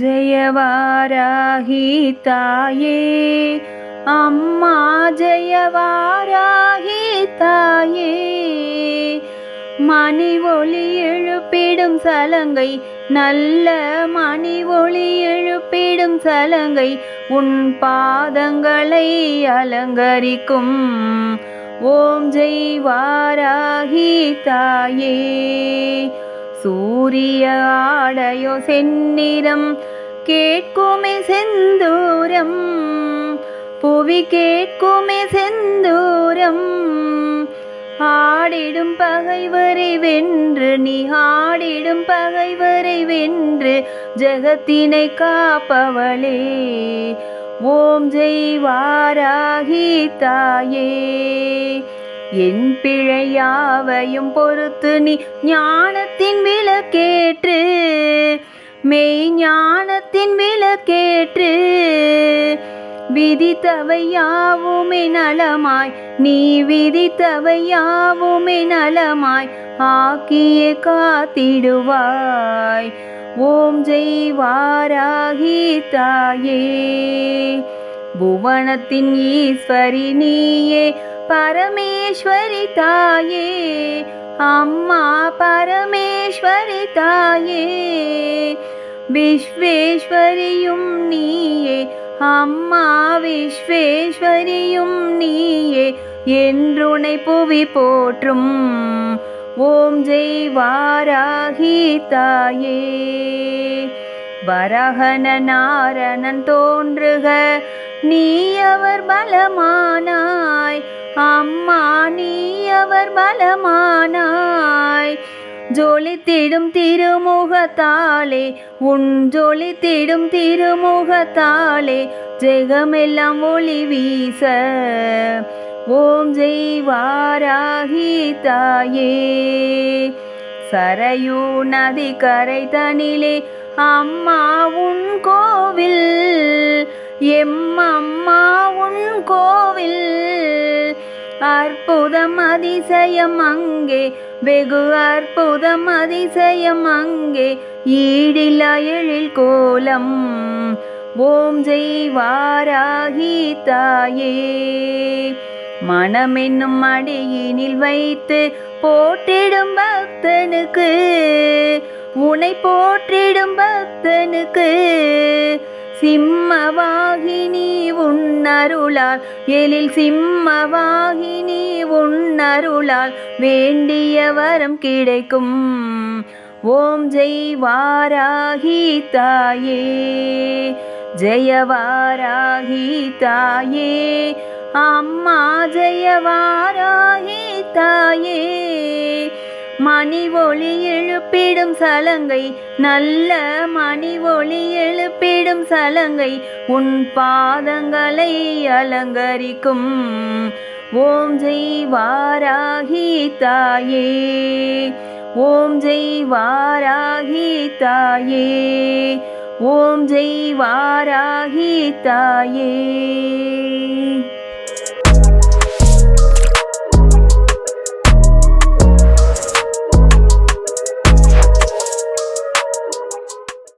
ஜெயவாராகி தாயே அம்மா ஜெயவாராகி தாயே மணி ஒளி எழுப்பிடும் சலங்கை நல்ல மணி ஒளி எழுப்பிடும் சலங்கை உன் பாதங்களை அலங்கரிக்கும் ஓம் ஜெய் வாராகி தாயே சூரிய ஆடையோ செந்நிறம் கேட்குமே செந்தூரம். புவி கேட்குமே செந்தூரம். ஆடிடும் பகைவரை வென்று நீ ஆடிடும் பகைவரை வென்று ஜெகத்தினை காப்பவளே. ஓம் ஜெய் வாராகி தாயே. என் பிழையாவையும் பொறுத்து நீ ஞானத்தின் விளக்கேற்று மெய் ஞானத்தின் விளக்கேற்று. விதித்தவையாவுமே நலமாய் நீ விதித்தவையாவுமே நலமாய் ஆக்கிய காத்திடுவாய். ஓம் ஜெய் வாராகி தாயே. புவனத்தின் ஈஸ்வரி நீயே பரமேஸ்வரி தாயே அம்மா பரமேஸ்வரி தாயே விஸ்வேஸ்வரியும் நீயே அம்மா விஸ்வேஸ்வரியும் நீயே என்றுனை புவி போற்றும். ஓம் ஜெய் வாராகி தாயே. வரகன நாரணன் தோன்றுக நீ அவர் பலமானாய். அவர் பலமானாய். ஜொலித்திடும் திருமுகத்தாலே உன் ஜொலித்திடும் திருமுகத்தாலே ஜெகமெல்லாம் ஒளி வீச. ஓம் ஜெய் வாராகி தாயே. சரையூ நதி கரை தனிலே அம்மா உன் கோவில். எம் அம்மா உன் கோவில் அற்புதம் அதிசயம் அங்கே. வெகு அற்புதம் அதிசயம் அங்கே. ஈடில்லா எழில் கோலம். ஓம் ஜெய் வாராகி தாயே. மனமென்னும் அடியினில் வைத்து போற்றிடும் பக்தனுக்கு. உனை போற்றிடும் பக்தனுக்கு. சிம்மவாகினி உன்னருளால். எழில் சிம்மவாகினி உன்னருளால். வேண்டிய வரம் கிடைக்கும். ஓம் ஜெய் வாராகி தாயே. ஜெயவாராகி தாயே. அம்மா ஜெயவாராகி தாயே. மணி ஒளி எழுப்பிடும் சலங்கை நல்ல மணி ஒளி எழுப்பிடும் சலங்கை உன் பாதங்களை அலங்கரிக்கும். ஓம் ஜெய் வாராகி தாயே ஓம் ஜெய் வாராகி தாயே ஓம் ஜெய் வாராகி தாயே.